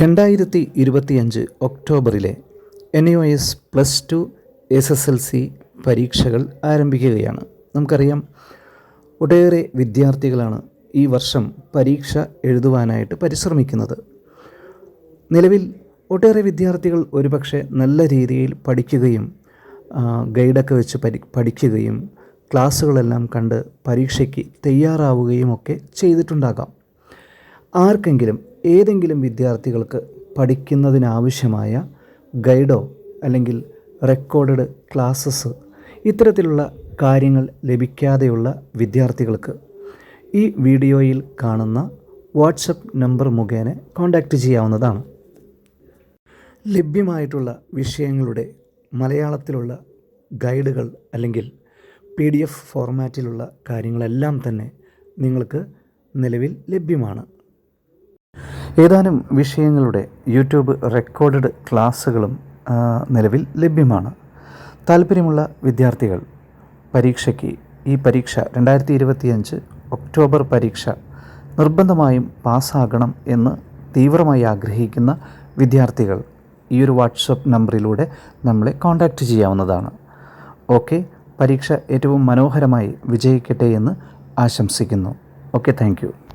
രണ്ടായിരത്തി ഇരുപത്തിയഞ്ച് ഒക്ടോബറിലെ N O S plus two S S L C പരീക്ഷകൾ ആരംഭിക്കുകയാണ്. നമുക്കറിയാം ഒട്ടേറെ വിദ്യാർത്ഥികളാണ് ഈ വർഷം പരീക്ഷ എഴുതുവാനായിട്ട് പരിശ്രമിക്കുന്നത്. നിലവിൽ ഒട്ടേറെ വിദ്യാർത്ഥികൾ ഒരുപക്ഷെ നല്ല രീതിയിൽ പഠിക്കുകയും ഗൈഡൊക്കെ വെച്ച് പരി പഠിക്കുകയും ക്ലാസ്സുകളെല്ലാം കണ്ട് പരീക്ഷയ്ക്ക് തയ്യാറാവുകയും ഒക്കെ ചെയ്തിട്ടുണ്ടാകാം. ആർക്കെങ്കിലും ഏതെങ്കിലും വിദ്യാർത്ഥികൾക്ക് പഠിക്കുന്നതിനാവശ്യമായ ഗൈഡോ അല്ലെങ്കിൽ റെക്കോർഡഡ് ക്ലാസ്സസ് ഇത്തരത്തിലുള്ള കാര്യങ്ങൾ ലഭിക്കാതെയുള്ള വിദ്യാർത്ഥികൾക്ക് ഈ വീഡിയോയിൽ കാണുന്ന വാട്സപ്പ് നമ്പർ മുഖേന കോൺടാക്റ്റ് ചെയ്യാവുന്നതാണ്. ലഭ്യമായിട്ടുള്ള വിഷയങ്ങളുടെ മലയാളത്തിലുള്ള ഗൈഡുകൾ അല്ലെങ്കിൽ പി ഡി എഫ് ഫോർമാറ്റിലുള്ള കാര്യങ്ങളെല്ലാം തന്നെ നിങ്ങൾക്ക് നിലവിൽ ലഭ്യമാണ്. ഏതാനും വിഷയങ്ങളുടെ യൂട്യൂബ് റെക്കോർഡഡ് ക്ലാസ്സുകളും നിലവിൽ ലഭ്യമാണ്. താല്പര്യമുള്ള വിദ്യാർത്ഥികൾ പരീക്ഷയ്ക്ക് ഈ പരീക്ഷ രണ്ടായിരത്തി ഇരുപത്തിയഞ്ച് ഒക്ടോബർ പരീക്ഷ നിർബന്ധമായും പാസ്സാകണം എന്ന് തീവ്രമായി ആഗ്രഹിക്കുന്ന വിദ്യാർത്ഥികൾ ഈ ഒരു വാട്സപ്പ് നമ്പറിലൂടെ നമ്മളെ കോൺടാക്റ്റ് ചെയ്യാവുന്നതാണ്. ഓക്കെ പരീക്ഷ ഏറ്റവും മനോഹരമായി വിജയിക്കട്ടെ എന്ന് ആശംസിക്കുന്നു. Okay thank